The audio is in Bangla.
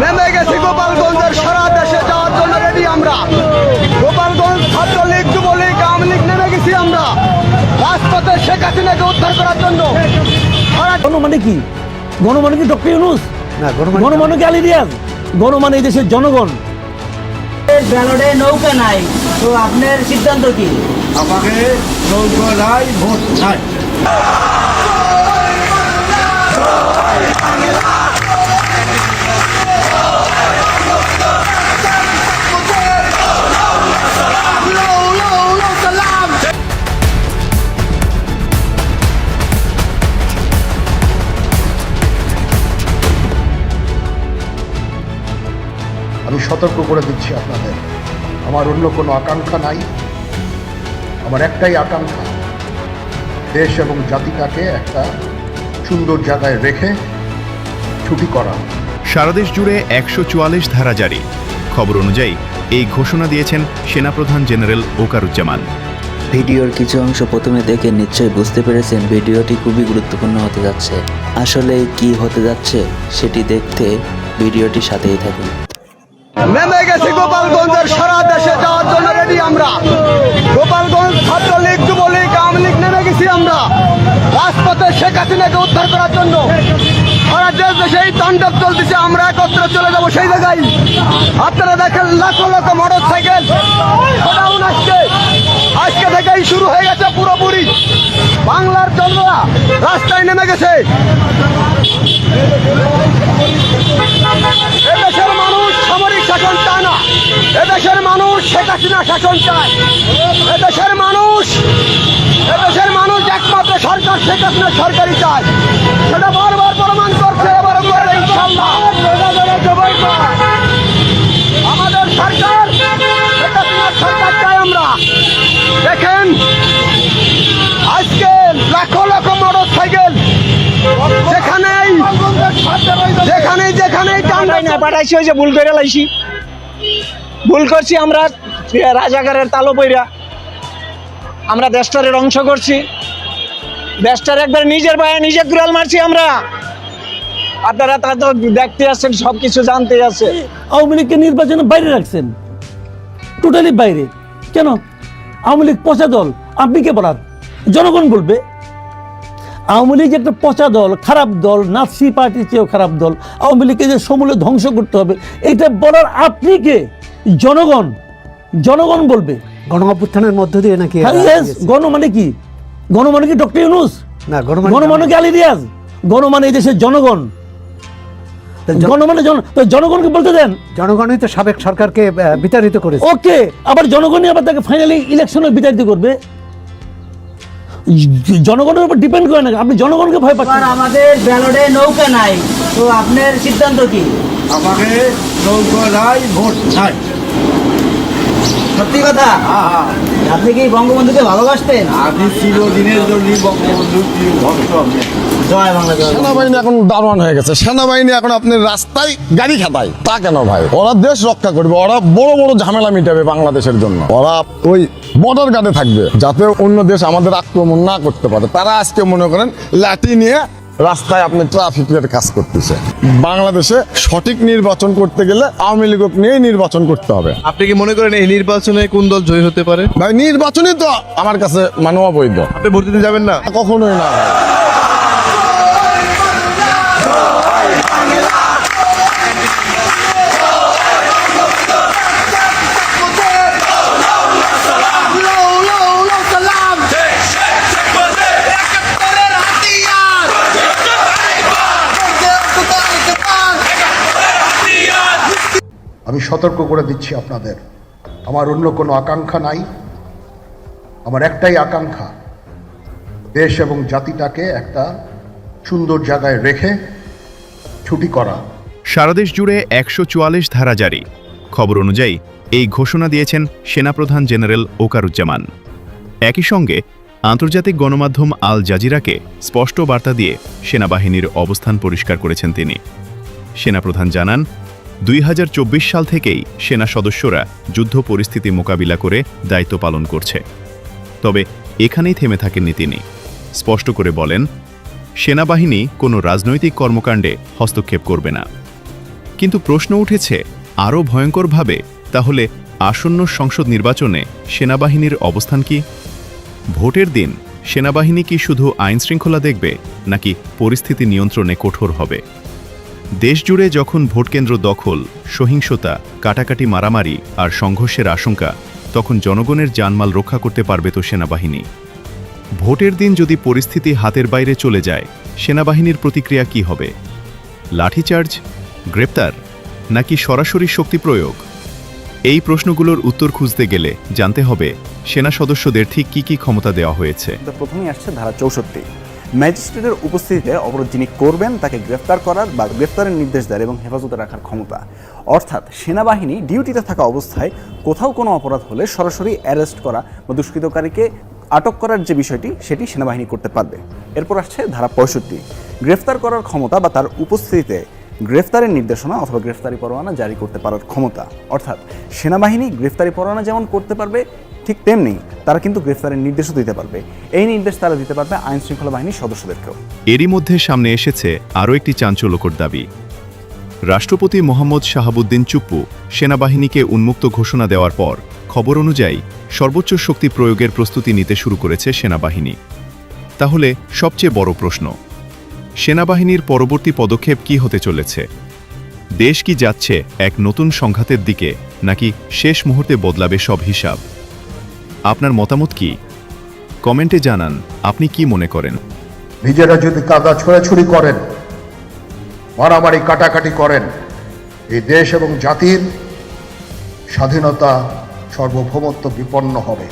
নেমে গেছি গোপালগঞ্জের সারা দেশে যাওয়ার জন্য রেডি আমরা। গোপালগঞ্জ ছাত্রলীগ যুবলীগ আওয়ামী লীগ নেমে গেছি আমরা। রাজপথে শেখ হাসিনাকে উদ্ধার করার জন্য। সারা গণমানে কি? গণমানে কি ডক্টর ইউনুস? গণমানে কি আলী রিয়াজ? গণমানে এই দেশের জনগণ। ব্যালটে নৌকা নাই তো আপনার সিদ্ধান্ত কি? আমাকে নৌকা নাই ভোট নাই। সতর্ক করে দিচ্ছি আপনাদের। আমার অন্য কোনো আকাঙ্ক্ষা নাই। আমার একটাই আকাঙ্ক্ষা দেশ এবং জাতিটাকে একটা সুন্দর জায়গায় রেখে ছুটি করা। সারা দেশ জুড়ে একশো চুয়াল্লিশ ধারা জারি। খবর অনুযায়ী এই ঘোষণা দিয়েছেন সেনাপ্রধান জেনারেল ওকারুজ্জামান। ভিডিওর কিছু অংশ প্রথমে দেখে নিশ্চয়ই বুঝতে পেরেছেন ভিডিওটি খুবই গুরুত্বপূর্ণ হতে যাচ্ছে। আসলে কি হতে যাচ্ছে সেটি দেখতে ভিডিওটি সাথেই থাকুন। নেমে গেছি গোপালগঞ্জের সারা দেশে যাওয়ার জন্য রেডি আমরা। গোপালগঞ্জ ছাত্রলীগ, যুবলীগ, আওয়ামী লীগ নেমে গেছি আমরা। রাজপথে শেখ হাসিনাকে উদ্ধার করার জন্য। সারা দেশ দেশে এই তাণ্ডব চলতেছে, আমরা একত্রে চলে যাব সেই জায়গায়। আপনারা দেখেন লাখো লাখো মোটর সাইকেল আজকে আজকে থেকেই শুরু হয়ে গেছে পুরোপুরি। বাংলার জনরা রাস্তায় নেমে গেছে এদেশের মানুষ সামরিক শাসন চায় না এদেশের মানুষ শেখ হাসিনা শাসন চায়। এদেশের মানুষ এদেশের মানুষ একমাত্র সরকার শেখ সরকারি চায়। সেটা বারবার প্রমাণ করছে ইনশাল্লাহ আমাদের সরকার সরকার চাই আমরা। দেখেন, আজকে লাখো লাখো মোটর সাইকেল যেখানেই যেখানেই যেখানেই পাঠাইছি ওই যে ভুল করে লাইছি। ভুল করছি আমরা। রাজাকারের তালো পইরা আমরা দেশটারের অংশ করছি। দেশটার একবার নিজের পায়ে নিজে কুড়াল মারছি আমরা। আপনারা তা তো দেখতে আছেন সব কিছু জানতে আছে। আওয়ামী লীগকে নির্বাচনের বাইরে রাখছেন। টোটালি বাইরে। কেন? আওয়ামী লীগ পচা দল। আপনি কে বলার? জনগণ বলবে। আওয়ামী লীগ একটা পচা দল, খারাপ দল, নাৎসি পার্টির চেয়েও খারাপ দল। আওয়ামী লীগকে যে সমূলে ধ্বংস করতে হবে, এটা বলার আপনি কে? জনগণ। জনগণ বলবে। গণ অভ্যুত্থানের মধ্য দিয়ে নাকি হ্যাঁ? গণ মানে কি? গণ মানে কি ডক্টর ইউনুস? না গণ মানে কি আলী রিয়াজ? গণ মানে এই দেশের জনগণ। তো জন- গণ মানে জনগণকে বলতে দেন। জনগণই তো সাবেক সরকারকে বিতাড়িত করেছে। ওকে আবার জনগণই আবার তাকে ফাইনালি ইলেকশনে বিতাড়িত করবে। জনগণের উপর ডিপেন্ড করে না আপনি জনগণকে ভয় পাচ্ছেন। আমাদের ব্যালটে নৌকা নাই তো আপনার সিদ্ধান্ত কি? আমাকে নৌকা নাই ভোট নাই। সত্যি কথা? আপনি কি বঙ্গবন্ধুকে ভালোবাসতেন? আমি চিরদিনের জন্য বঙ্গবন্ধুর প্রিয় ভক্ত জয় বাংলা সেনাবাহিনী এখন দারোয়ান হয়ে গেছে। সেনাবাহিনী এখন আপনার রাস্তায় গাড়ি খাতায় তা কেন ভাই? ওরা দেশ রক্ষা করবে ওরা বড় বড় ঝামেলা মিটাবে বাংলাদেশের জন্য। ওরা ওই বর্ডার গার্ডে থাকবে যাতে অন্য দেশ আমাদের আক্রমণ না করতে পারে। তারা আজকে মনে করেন লাঠি নিয়ে রাস্তায় আপনি ট্রাফিকের কাজ করতেছে বাংলাদেশে সঠিক নির্বাচন করতে গেলে আওয়ামী লীগ নিয়ে নির্বাচন করতে হবে। আপনি কি মনে করেন এই নির্বাচনে কোন দল জয়ী হতে পারে? ভাই নির্বাচনে তো আমার কাছে মানে অবৈধ আপনি ভোট দিতে যাবেন না? কখনোই না সতর্ক করে দিচ্ছি আপনাদের। আমার অন্য কোনো আকাঙ্ক্ষা নাই। আমার একটাই আকাঙ্ক্ষা, দেশ এবং জাতিটাকে একটা সুন্দর জায়গায় রেখে ছুটি করা। সারা দেশ জুড়ে একশো চুয়াল্লিশ ধারা জারি। খবর অনুযায়ী, এই ঘোষণা দিয়েছেন সেনাপ্রধান জেনারেল ওকারুজ্জামান। একই সঙ্গে, আন্তর্জাতিক গণমাধ্যম আল জাজিরাকে স্পষ্ট বার্তা দিয়ে সেনাবাহিনীর অবস্থান পরিষ্কার করেছেন তিনি। সেনাপ্রধান জানান দুই হাজার চব্বিশ সাল থেকেই সেনা সদস্যরা যুদ্ধ পরিস্থিতি মোকাবিলা করে দায়িত্ব পালন করছে। তবে এখানেই থেমে থাকেননি তিনি। স্পষ্ট করে বলেন, সেনাবাহিনী কোনো রাজনৈতিক কর্মকাণ্ডে হস্তক্ষেপ করবে না। কিন্তু প্রশ্ন উঠেছে, আরও ভয়ঙ্করভাবে, তাহলে আসন্ন সংসদ নির্বাচনে সেনাবাহিনীর অবস্থান কি? ভোটের দিন সেনাবাহিনী কি শুধু আইন শৃঙ্খলা দেখবে, নাকি পরিস্থিতি নিয়ন্ত্রণে কঠোর হবে? দেশজুড়ে যখন ভোটকেন্দ্র দখল, সহিংসতা, কাটাকাটি মারামারি আর সংঘর্ষের আশঙ্কা, তখন জনগণের জানমাল রক্ষা করতে পারবে তো সেনাবাহিনী। ভোটের দিন যদি পরিস্থিতি হাতের বাইরে চলে যায়, সেনাবাহিনীর প্রতিক্রিয়া কি হবে? লাঠিচার্জ, গ্রেপ্তার, নাকি সরাসরি শক্তি প্রয়োগ? এই প্রশ্নগুলোর উত্তর খুঁজতে গেলে জানতে হবে, সেনা সদস্যদের ঠিক কী কী ক্ষমতা দেওয়া হয়েছে। প্রথমেই আসছে ধারা চৌষট্টি। ম্যাজিস্ট্রেটের উপস্থিতিতে অবরোধ যিনি করবেন, তাকে গ্রেফতার করার বা গ্রেফতারের নির্দেশ দেয় এবং হেফাজতে রাখার ক্ষমতা। অর্থাৎ সেনাবাহিনী ডিউটিতে থাকা অবস্থায় কোথাও কোনো অপরাধ হলে সরাসরি অ্যারেস্ট করা বা দুষ্কৃতকারীকে আটক করার যে বিষয়টি, সেটি সেনাবাহিনী করতে পারবে। এরপর আসছে ধারা পঁয়ষট্টি। গ্রেফতার করার ক্ষমতা বা তার উপস্থিতিতে গ্রেফতারের নির্দেশনা অথবা গ্রেফতারি পরোয়ানা জারি করতে পারার ক্ষমতা। অর্থাৎ, সেনাবাহিনী গ্রেফতারি পরোয়ানা যেমন করতে পারবে, ঠিক তেমনি তারা কিন্তু গ্রেফতারের নির্দেশও দিতে পারবে। এই নির্দেশ তারা দিতে পারবে আইন শৃঙ্খলা বাহিনীর সদস্যদেরকেও। এরই মধ্যে সামনে এসেছে আরও একটি চাঞ্চল্যকর দাবি। রাষ্ট্রপতি মোহাম্মদ শাহাবুদ্দিন চুপ্পু সেনাবাহিনীকে উন্মুক্ত ঘোষণা দেওয়ার পর খবর অনুযায়ী সর্বোচ্চ শক্তি প্রয়োগের প্রস্তুতি নিতে শুরু করেছে সেনাবাহিনী। তাহলে সবচেয়ে বড় প্রশ্ন সেনাবাহিনীর পরবর্তী পদক্ষেপ কি হতে চলেছে? দেশ কি যাচ্ছে এক নতুন সংঘাতের দিকে, নাকি শেষ মুহূর্তে বদলাবে সব হিসাব? আপনার মতামত কি? কমেন্টে জানান, আপনি কি মনে করেন? নিজেরা যদি কাদা ছোড়াছুড়ি করেন, মারামারি কাটাকাটি করেন, এই দেশ এবং জাতির স্বাধীনতা সর্বভৌমত্ব বিপন্ন হবে।